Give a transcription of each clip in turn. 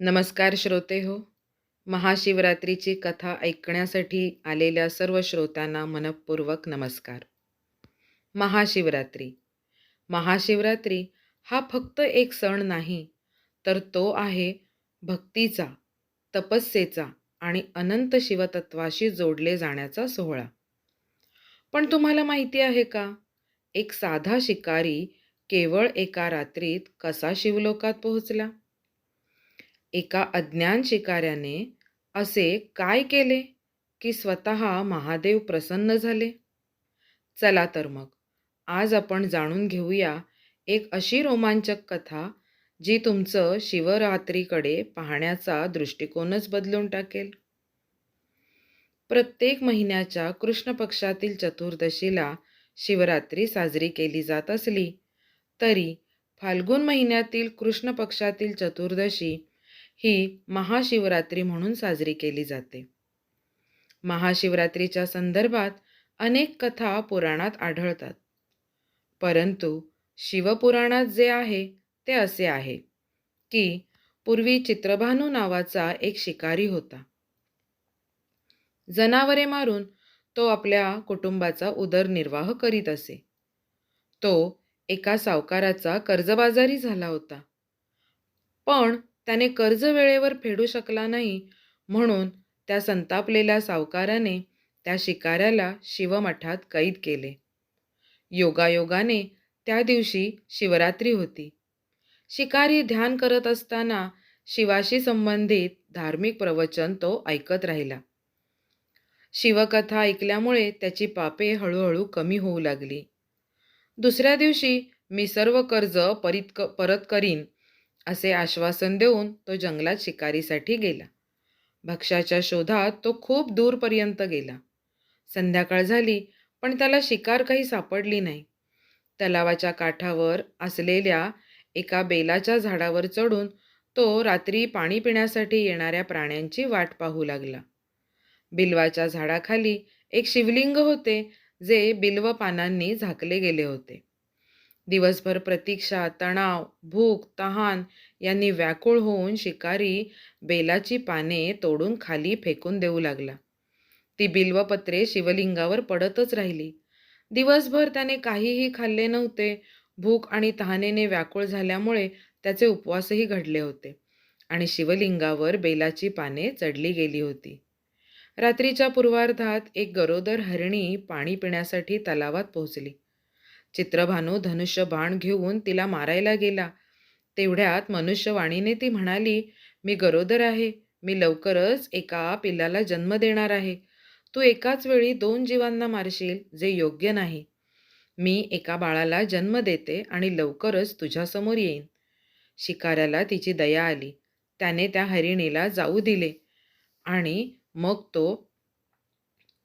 नमस्कार श्रोते हो. महाशिवरात्रीची कथा ऐकण्यासाठी आलेल्या सर्व श्रोत्यांना मनपूर्वक नमस्कार. महाशिवरात्री. महाशिवरात्री हा फक्त एक सण नाही तर तो आहे भक्तीचा तपस्येचा आणि अनंत शिवतत्वाशी जोडले जाण्याचा सोहळा. पण तुम्हाला माहिती आहे का? एक साधा शिकारी केवळ एका रात्रीत कसा शिवलोकात पोहोचला? एका अज्ञान शिकाऱ्याने असे काय केले की स्वतः महादेव प्रसन्न झाले? चला तर मग आज आपण जाणून घेऊया एक अशी रोमांचक कथा जी तुमचं शिवरात्रीकडे पाहण्याचा दृष्टिकोनच बदलून टाकेल. प्रत्येक महिन्याच्या कृष्ण पक्षातील चतुर्दशीला शिवरात्री साजरी केली जात असली तरी फाल्गुन महिन्यातील कृष्ण पक्षातील चतुर्दशी ही महाशिवरात्री म्हणून साजरी केली जाते. महाशिवरात्रीच्या संदर्भात अनेक कथा पुराणात आढळतात. परंतु शिवपुराणात जे आहे ते असे आहे की पूर्वी चित्रभानू नावाचा एक शिकारी होता. जनावरे मारून तो आपल्या कुटुंबाचा उदरनिर्वाह करीत असे. तो एका सावकाराचा कर्जबाजारी झाला होता. पण त्याने कर्ज वेळेवर फेडू शकला नाही म्हणून त्या संतापलेल्या सावकाराने त्या शिकाऱ्याला शिवमठात कैद केले. योगायोगाने त्या दिवशी शिवरात्री होती. शिकारी ध्यान करत असताना शिवाशी संबंधित धार्मिक प्रवचन तो ऐकत राहिला. शिवकथा ऐकल्यामुळे त्याची पापे हळूहळू कमी होऊ लागली. दुसऱ्या दिवशी मी सर्व कर्ज परित क परत करीन असे आश्वासन देऊन तो जंगलात शिकारीसाठी गेला. भक्ष्याच्या शोधात तो खूप दूरपर्यंत गेला. संध्याकाळ झाली पण त्याला शिकार काही सापडली नाही. तलावाच्या काठावर असलेल्या एका बेलाच्या झाडावर चढून तो रात्री पाणी पिण्यासाठी येणाऱ्या प्राण्यांची वाट पाहू लागला. बिल्वाच्या झाडाखाली एक शिवलिंग होते जे बिल्व पानांनी झाकले गेले होते. दिवसभर प्रतीक्षा तणाव भूक तहान यांनी व्याकुळ होऊन शिकारी बेलाची पाने तोडून खाली फेकून देऊ लागला. ती बिल्वपत्रे शिवलिंगावर पडतच राहिली. दिवसभर त्याने काहीही खाल्ले नव्हते. भूक आणि तहानेने व्याकुळ झाल्यामुळे त्याचे उपवासही घडले होते आणि शिवलिंगावर बेलाची पाने चढली गेली होती. रात्रीच्या पूर्वार्धात एक गरोदर हरिणी पाणी पिण्यासाठी तलावात पोहोचली. चित्रभानू धनुष्य बाण घेऊन तिला मारायला गेला. तेवढ्यात मनुष्यवाणीने ती म्हणाली मी गरोदर आहे. मी लवकरच एका पिल्लाला जन्म देणार आहे. तू एकाच वेळी दोन जीवांना मारशील जे योग्य नाही. मी एका बाळाला जन्म देते आणि लवकरच तुझ्यासमोर येईन. शिकाऱ्याला तिची दया आली. त्याने त्या हरिणीला जाऊ दिले आणि मग तो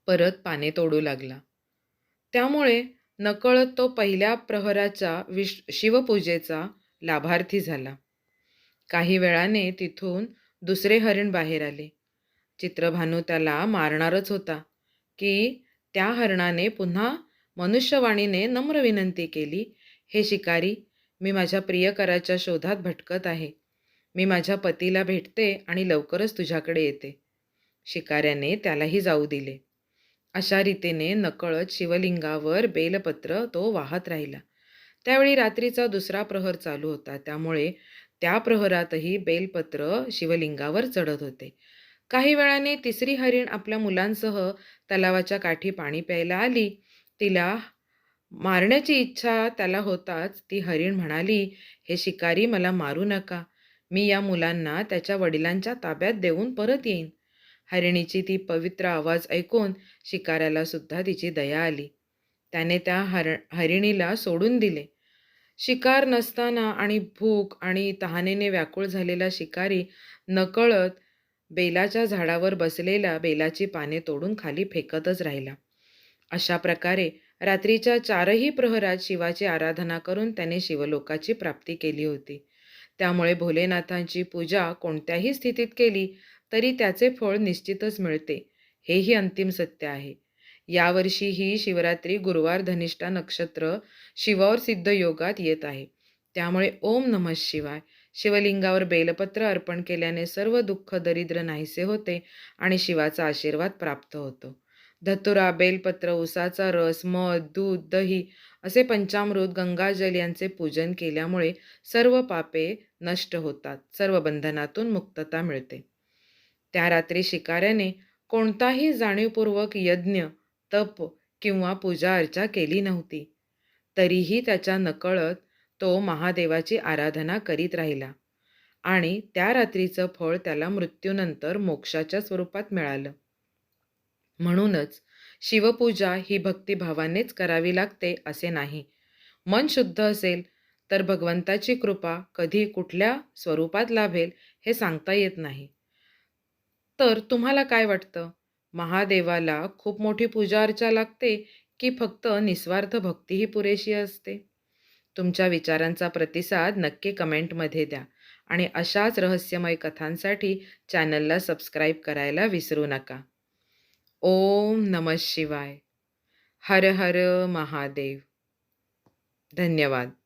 परत पाने तोडू लागला. त्यामुळे नकळत तो पहिल्या प्रहराच्या विश शिवपूजेचा लाभार्थी झाला. काही वेळाने तिथून दुसरे हरिण बाहेर आले. चित्रभानू त्याला मारणारच होता की त्या हरणाने पुन्हा मनुष्यवाणीने नम्र विनंती केली हे शिकारी मी माझ्या प्रियकराच्या शोधात भटकत आहे. मी माझ्या पतीला भेटते आणि लवकरच तुझ्याकडे येते. शिकाऱ्याने त्यालाही जाऊ दिले. अशा रीतीने नकळत शिवलिंगावर बेलपत्र तो वाहत राहिला. त्यावेळी रात्रीचा दुसरा प्रहर चालू होता. त्यामुळे त्या प्रहरातही बेलपत्र शिवलिंगावर चढत होते. काही वेळाने तिसरी हरिण आपल्या मुलांसह तलावाच्या काठी पाणी प्यायला आली. तिला मारण्याची इच्छा त्याला होताच ती हरिण म्हणाली हे शिकारी मला मारू नका. मी या मुलांना त्याच्या वडिलांच्या ताब्यात देऊन परत येईन. हरिणीची ती पवित्र आवाज ऐकून शिकाऱ्याला सुद्धा तिची दया आली. त्याने त्या हर हरिणीला सोडून दिले. शिकार नसताना आणि भूक आणि तहानेने व्याकुळ झालेला शिकारी नकळत बेलाच्या झाडावर बसलेल्या बेलाची पाने तोडून खाली फेकतच राहिला. अशा प्रकारे रात्रीच्या चारही प्रहरात शिवाची आराधना करून त्याने शिवलोकाची प्राप्ती केली होती. त्यामुळे भोलेनाथांची पूजा कोणत्याही स्थितीत केली तरी त्याचे फळ निश्चितच मिळते. हेही अंतिम सत्य आहे. यावर्षी ही शिवरात्री गुरुवार धनिष्ठा नक्षत्र शिवावर सिद्ध योगात येत आहे. त्यामुळे ओम नमः शिवाय शिवलिंगावर बेलपत्र अर्पण केल्याने सर्व दुःख दरिद्र नाहीसे होते आणि शिवाचा आशीर्वाद प्राप्त होतो. धतुरा बेलपत्र उसाचा रस मध दूध दही असे पंचामृत गंगाजल यांचे पूजन केल्यामुळे सर्व पापे नष्ट होतात. सर्व बंधनातून मुक्तता मिळते. त्या रात्री शिकाऱ्याने कोणताही जाणीवपूर्वक यज्ञ तप किंवा पूजा अर्चा केली नव्हती. तरीही त्याच्या नकळत तो महादेवाची आराधना करीत राहिला आणि त्या रात्रीचं फळ त्याला मृत्यूनंतर मोक्षाच्या स्वरूपात मिळालं. म्हणूनच शिवपूजा ही भक्तिभावानेच करावी लागते असे नाही. मन शुद्ध असेल तर भगवंताची कृपा कधी कुठल्या स्वरूपात लाभेल हे सांगता येत नाही. तर तुम्हाला काय वाटतं? महादेवाला खूप मोठी पूजा अर्चा लागते की फक्त निस्वार्थ भक्तीही पुरेशी असते? तुमच्या विचारांचा प्रतिसाद नक्की कमेंटमध्ये द्या आणि अशाच रहस्यमय कथांसाठी चॅनलला सबस्क्राईब करायला विसरू नका. ओम नम शिवाय. हर हर महादेव. धन्यवाद.